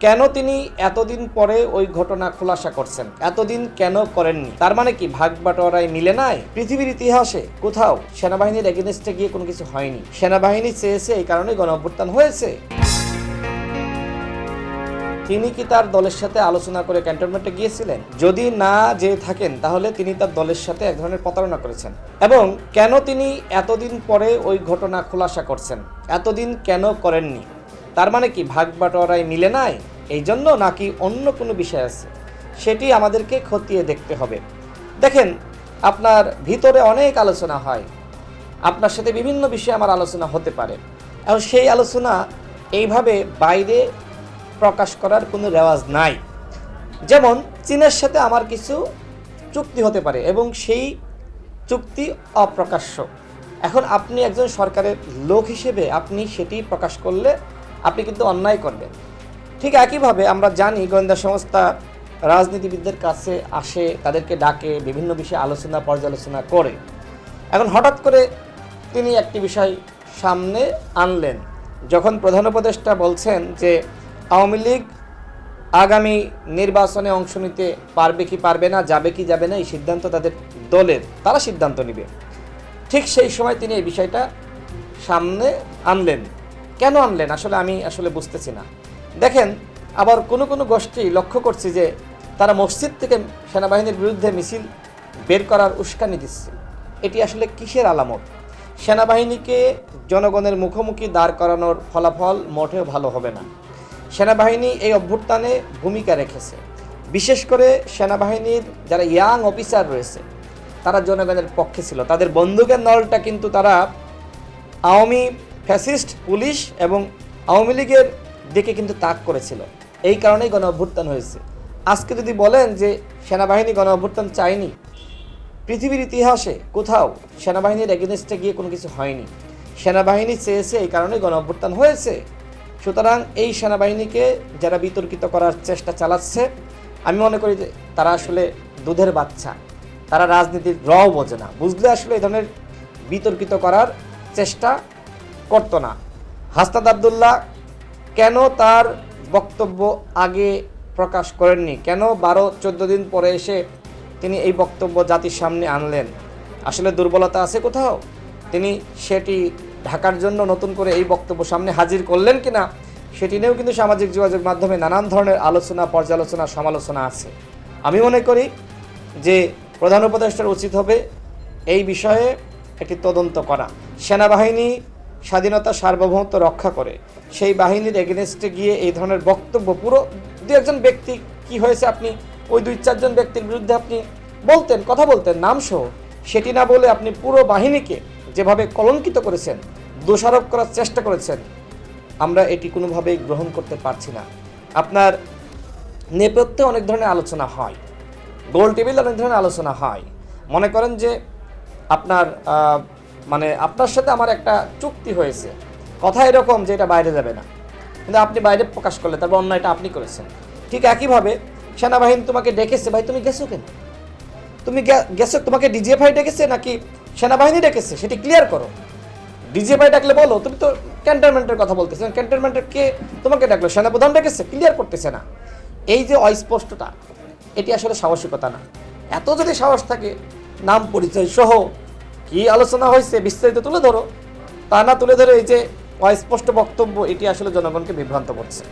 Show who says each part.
Speaker 1: কেন তিনি এতদিন পরে ওই ঘটনা খোলাসা করছেন? এতদিন কেন করেননি? তার মানে কি ভাগ বাটোয়ারায় মিলে নাই? পৃথিবীর ইতিহাসে কোথাও সেনাবাহিনীর এগেনস্টে গিয়ে কোনো কিছু হয়নি। সেনাবাহিনী চেয়েছে এই কারণে গণঅভ্যুত্থান হয়েছে। তিনি কি তার দলের সাথে আলোচনা করে ক্যান্টনমেন্টে গিয়েছিলেন? যদি না যে থাকেন, তাহলে তিনি তার দলের সাথে এক ধরনের প্রতারণা করেছেন। এবং কেন তিনি এতদিন পরে ওই ঘটনা খোলাসা করছেন? এতদিন কেন করেননি? তার মানে কি ভাগ বাটোয়ারায় মিলে নাই? এই জন্য নাকি অন্য কোনো বিষয় আছে? সেটি আমাদেরকে খতিয়ে দেখতে হবে। দেখেন, আপনার ভিতরে অনেক আলোচনা হয়। আপনার সাথে বিভিন্ন বিষয়ে আমার আলোচনা হতে পারে। এবং সেই আলোচনা এইভাবে বাইরে প্রকাশ করার কোনো রেওয়াজ নাই। যেমন, চীনের সাথে আমার কিছু চুক্তি হতে পারে এবং সেই চুক্তি অপ্রকাশ্য। এখন আপনি একজন সরকারের লোক হিসেবে আপনি সেটি প্রকাশ করলে আপনি কিন্তু অন্যায় করবেন। ঠিক একইভাবে আমরা জানি গোয়েন্দা সংস্থা রাজনীতিবিদদের কাছে আসে, তাদেরকে ডাকে, বিভিন্ন বিষয়ে আলোচনা, পর্যালোচনা করে। এখন হঠাৎ করে তিনি একটি বিষয় সামনে আনলেন। যখন প্রধান উপদেষ্টা বলছেন যে, আওয়ামী লীগ আগামী নির্বাচনে অংশ নিতে পারবে কি পারবে না, যাবে কি যাবে না, এই সিদ্ধান্ত তাদের দলের, তারা সিদ্ধান্ত নেবে। ঠিক সেই সময় তিনি এই বিষয়টা সামনে আনলেন। কেন আনলেন? আসলে আমি আসলে বুঝতেছি না। দেখেন, আবার কোনো কোনো গোষ্ঠী লক্ষ্য করছি যে তারা মসজিদ থেকে সেনাবাহিনীর বিরুদ্ধে মিছিল বের করার উস্কানি দিচ্ছে। এটি আসলে কিসের আলামত? সেনাবাহিনীকে জনগণের মুখোমুখি দাঁড় করানোর ফলাফল মোটেও ভালো হবে না। সেনাবাহিনী এই অভ্যুত্থানে ভূমিকা রেখেছে। বিশেষ করে সেনাবাহিনীর যারা ইয়াং অফিসার রয়েছে, তারা জনগণের পক্ষে ছিল। তাদের বন্দুকের নলটা কিন্তু তারা আওয়ামী ফ্যাসিস্ট, পুলিশ এবং আওয়ামী লীগের দিকে কিন্তু তাক করেছিল। এই কারণেই গণ অভ্যুত্থান হয়েছে। আজকে যদি বলেন যে সেনাবাহিনী গণ অভ্যুত্থান চায়নি, পৃথিবীর ইতিহাসে কোথাও সেনাবাহিনীর এগেনস্টে গিয়ে কোনো কিছু হয়নি। সেনাবাহিনী চেয়েছে এই কারণেই গণ অভ্যুত্থান হয়েছে। সুতরাং এই সেনাবাহিনীকে যারা বিতর্কিত করার চেষ্টা চালাচ্ছে, আমি মনে করি যে তারা আসলে দুধের বাচ্চা। তারা রাজনীতির রও বোঝে না। বুঝলে আসলে এই ধরনের বিতর্কিত করার চেষ্টা করতো না। হাস্তাদ আবদুল্লাহ কেন তার বক্তব্য আগে প্রকাশ করেননি? কেন বারো, চোদ্দ দিন পরে এসে তিনি এই বক্তব্য জাতির সামনে আনলেন? আসলে দুর্বলতা আছে কোথাও? তিনি সেটি ঢাকার জন্য নতুন করে এই বক্তব্য সামনে হাজির করলেন কিনা, সেটি নিয়েও কিন্তু সামাজিক যোগাযোগ মাধ্যমে নানান ধরনের আলোচনা, পর্যালোচনা, সমালোচনা আছে। আমি মনে করি যে প্রধান উপদেষ্টার উচিত হবে এই বিষয়ে একটি তদন্ত করা। সেনাবাহিনী স্বাধীনতা সার্বভৌমত্ব রক্ষা করে। সেই বাহিনীর এগেনস্টে গিয়ে এই ধরনের বক্তব্য পুরো দু একজন ব্যক্তি কি হয়েছে আপনি, ওই দুই চারজন ব্যক্তির বিরুদ্ধে আপনি বলতেন, কথা বলতেন নাম সহ সেটি না বলে আপনি পুরো বাহিনীকে যেভাবে কলঙ্কিত করেছেন, দোষারোপ করার চেষ্টা করেছেন, আমরা এটি কোনোভাবেই গ্রহণ করতে পারছি না। আপনার নেপথ্যে অনেক ধরনের আলোচনা হয়, গোল টেবিল অনেক ধরনের আলোচনা হয়। মনে করেন যে আপনার মানে আপনার সাথে আমার একটা চুক্তি হয়েছে। কথা এরকম যে এটা বাইরে যাবে না। কিন্তু আপনি বাইরে প্রকাশ করলে তারপর অন্য এটা আপনি করেছেন। ঠিক একইভাবে সেনাবাহিনী তোমাকে ডেকেছে, ভাই তুমি গেছো কেন? তুমি গেছো, তোমাকে ডিজিএফআই ডেকেছে নাকি সেনাবাহিনী ডেকেছে? সেটি ক্লিয়ার করো। ডিজিএফআই ডাকলে বলো, তুমি তো ক্যান্টনমেন্টের কথা বলতেছো। ক্যান্টনমেন্টের কে তোমাকে ডাকলো? সেনাপ্রধান ডেকেছে? ক্লিয়ার করতেছে না। এই যে অস্পষ্টতা, এটি আসলে সাহসিকতা না। এত যদি সাহস থাকে, নাম পরিচয় সহ কি আলোচনা হয়েছে বিস্তারিত তুলে ধরো। তা না তুলে ধরে এই যে অস্পষ্ট বক্তব্য, এটি আসলে জনগণকে বিভ্রান্ত করছে।